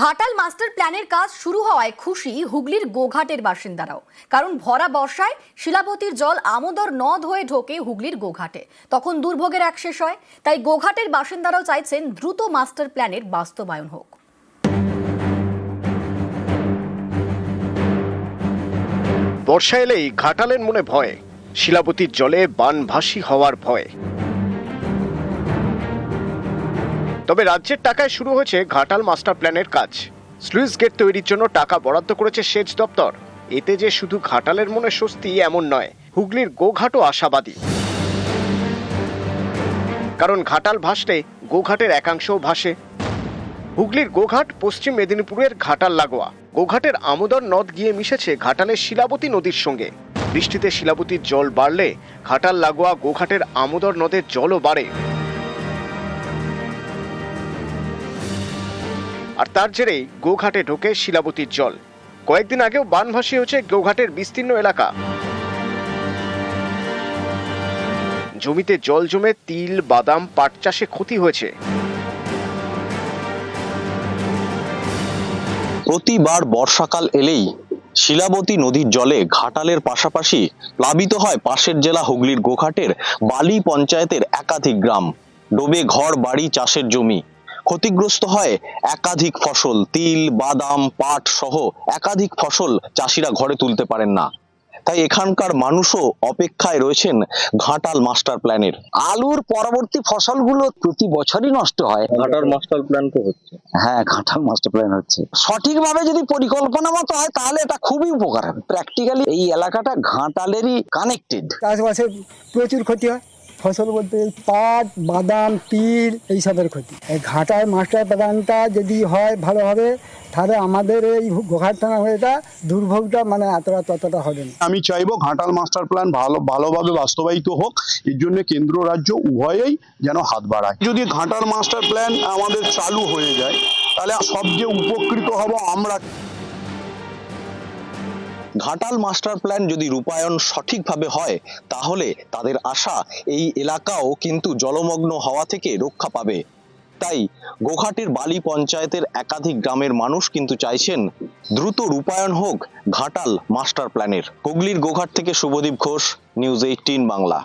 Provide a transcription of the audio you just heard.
Ghatal master প্ল্যানের কাজ শুরু হওয়ায় খুশি হুগলির গোঘাটের বাসিন্দারাও। কারণ ভরা বর্ষায় শিলাবতীর জল আমোদর নদ হয়ে ঢোকে হুগলির গোঘাটে। তখন দুর্ভোগের এক শেষ হয়। তাই গোঘাটের বাসিন্দারাও চাইছেন দ্রুত মাস্টার প্ল্যানের বাস্তবায়ন হোক। বর্ষা এলেই ঘাটালের মনে ভয়। শিলাবতীর জলে বানভাসী হওয়ার ভয়। তবে রাজ্যের টাকায় শুরু হয়েছে ঘাটাল মাস্টার প্ল্যানের কাজ। স্লুইস গেট তৈরির জন্য টাকা বরাদ্দ করেছে সেচ দপ্তর। এতে যে শুধু ঘাটালের মনে স্বস্তি, এমন নয়, হুগলির গোঘাটও আশাবাদী। কারণ ঘাটাল ভাসলে গোঘাটের একাংশও ভাসে। হুগলির গোঘাট, পশ্চিম মেদিনীপুরের ঘাটাল লাগোয়া। গোঘাটের আমোদর নদ গিয়ে মিশেছে ঘাটালের শিলাবতী নদীর সঙ্গে। বৃষ্টিতে শিলাবতীর জল বাড়লে ঘাটাল লাগোয়া গোঘাটের আমোদর নদের জলও বাড়ে। আর তার জেরেই গোঘাটে ঢোকে শিলাবতীর জল। কয়েকদিন আগেও বানভাসী হয়েছে গোঘাটের বিস্তীর্ণ এলাকা। জমিতে জল জমে তিল, বাদাম, পাট চাষে ক্ষতি হয়েছে। প্রতিবার বর্ষাকাল এলেই শিলাবতী নদীর জলে ঘাটালের পাশাপাশি প্লাবিত হয় পাশের জেলা হুগলির গোঘাটের বালি পঞ্চায়েতের একাধিক গ্রাম। ডোবে ঘর, বাড়ি, চাষের জমি। ক্ষতিগ্রস্ত হয় একাধিক ফসল তিল বাদাম পাট সহ একাধিক ফসল চাষিরা ঘরে তুলতে পারেন না। তাই এখানকার মানুষও অপেক্ষায় রয়েছেন ঘাটাল মাস্টার প্ল্যানের। আলুর পরবর্তী ফসলগুলো প্রতি বছরই নষ্ট হয়। ঘাটাল মাস্টার প্ল্যান তো হচ্ছে। হ্যাঁ ঘাটাল মাস্টার প্ল্যান হচ্ছে। সঠিকভাবে যদি পরিকল্পনা মতো হয় তাহলে এটা খুবই উপকার হবে। প্র্যাকটিক্যালি এই এলাকাটা ঘাটালেরই কানেক্টেড চাষবাসের প্রচুর ক্ষতি হয়। ফসল বলতে পাট, বাদাম, তিল এইসবের ক্ষতি। এই ঘাটায় মাস্টার প্ল্যানটা যদি হয় ভালোভাবে তাহলে আমাদের এই গোঘাট থানা হয়েটা দুর্ভোগটা মানে এতটা ততটা হবে না। আমি চাইব ঘাটাল মাস্টার প্ল্যান ভালো, ভালোভাবে বাস্তবায়িত হোক, এর জন্য কেন্দ্র রাজ্য উভয়েই যেন হাত বাড়ায়। যদি ঘাটাল মাস্টার প্ল্যান আমাদের চালু হয়ে যায়, তাহলে সবচেয়ে উপকৃত হব আমরা। ঘাটাল মাস্টার প্ল্যান যদি রূপায়ণ সঠিকভাবে হয়, তাহলে তাদের আশা এই এলাকাও কিন্তু জলমগ্ন হওয়া থেকে রক্ষা পাবে। তাই গোঘাটের বালি পঞ্চায়েতের একাধিক গ্রামের মানুষ কিন্তু চাইছেন দ্রুত রূপায়ণ হোক ঘাটাল মাস্টার প্ল্যানের। হুগলির গোঘাট থেকে শুভদীপ ঘোষ, নিউজ এইটিন বাংলা।